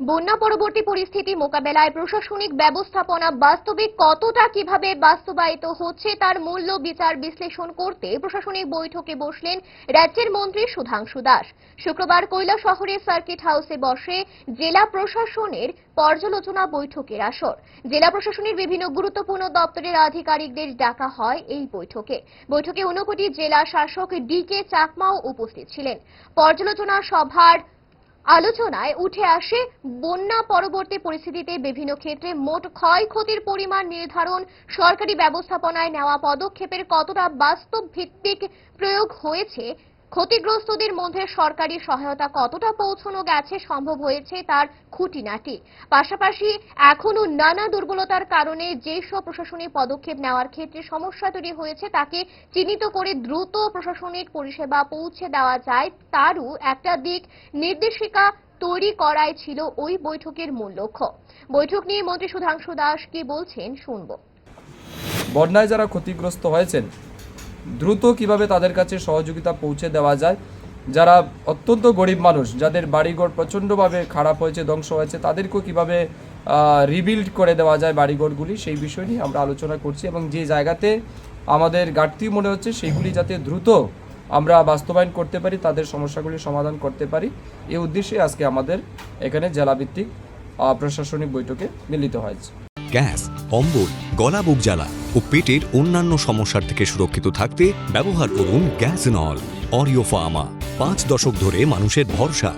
বন্যা পরবর্তী পরিস্থিতি মোকাবেলায় প্রশাসনিক ব্যবস্থাপনা বাস্তবে কতটা কীভাবে বাস্তবায়িত হচ্ছে তার মূল্য বিচার বিশ্লেষণ করতে প্রশাসনিক বৈঠকে বসলেন রাজ্যের মন্ত্রী সুধাংশু দাস। শুক্রবার কৈলা শহরে সার্কিট হাউসে বসে জেলা প্রশাসনের পর্যালোচনা বৈঠকের আসর। জেলা প্রশাসনের বিভিন্ন গুরুত্বপূর্ণ দপ্তরের আধিকারিকদের ডাকা হয় এই বৈঠকে। বৈঠকে ঊনকোটি জেলা শাসক ডি কে চাকমাও উপস্থিত ছিলেন। পর্যালোচনা সভার আলোচনায় উঠে আসে বন্যা পরবর্তী পরিস্থিতিতে বিভিন্ন ক্ষেত্রে মোট ক্ষয়ক্ষতির পরিমাণ নির্ধারণ, সরকারি ব্যবস্থাপনায় নেওয়া পদক্ষেপের কতটা বাস্তব ভিত্তিক প্রয়োগ হয়েছে ক্ষতিগ্রস্তদের মধ্যে সরকারি সহায়তা কতটা পৌঁছানো গেছে সম্ভব হয়েছে তার খুঁটিনাটি। পাশাপাশি এখনও নানা দুর্বলতার কারণে যেসব প্রশাসনিক পদক্ষেপ নেওয়ার ক্ষেত্রে সমস্যা তৈরি হয়েছে, তাকে চিহ্নিত করে দ্রুত প্রশাসনিক পরিষেবা পৌঁছে দেওয়া যায়, তারও একটা দিক নির্দেশিকা তৈরি করাই ছিল ওই বৈঠকের মূল লক্ষ্য। বৈঠক নিয়ে মন্ত্রী সুধাংশু দাস কি বলছেন শুনব। বন্যায় যারা ক্ষতিগ্রস্ত হয়েছেন দ্রুত কীভাবে তাদের কাছে সহযোগিতা পৌঁছে দেওয়া যায়, যারা অত্যন্ত গরিব মানুষ, যাদের বাড়িঘর প্রচণ্ডভাবে খারাপ হয়েছে, ধ্বংস হয়েছে, তাদেরকেও কীভাবে রিবিল্ড করে দেওয়া যায় বাড়িঘরগুলি, সেই বিষয় নিয়ে আমরা আলোচনা করছি এবং যে জায়গাতে আমাদের ঘাটতি মনে হচ্ছে সেইগুলি যাতে দ্রুত আমরা বাস্তবায়ন করতে পারি, তাদের সমস্যাগুলি সমাধান করতে পারি এই উদ্দেশ্যে আজকে আমাদের এখানে জেলাভিত্তিক প্রশাসনিক বৈঠকে মিলিত হয়েছে। গ্যাস অম্বল গলা, বুক জ্বালা ও পেটের অন্যান্য সমস্যার থেকে সুরক্ষিত থাকতে ব্যবহার করুন গ্যাস অরিওফার্মা অরিও ফার্মা। পাঁচ দশক ধরে মানুষের ভরসা।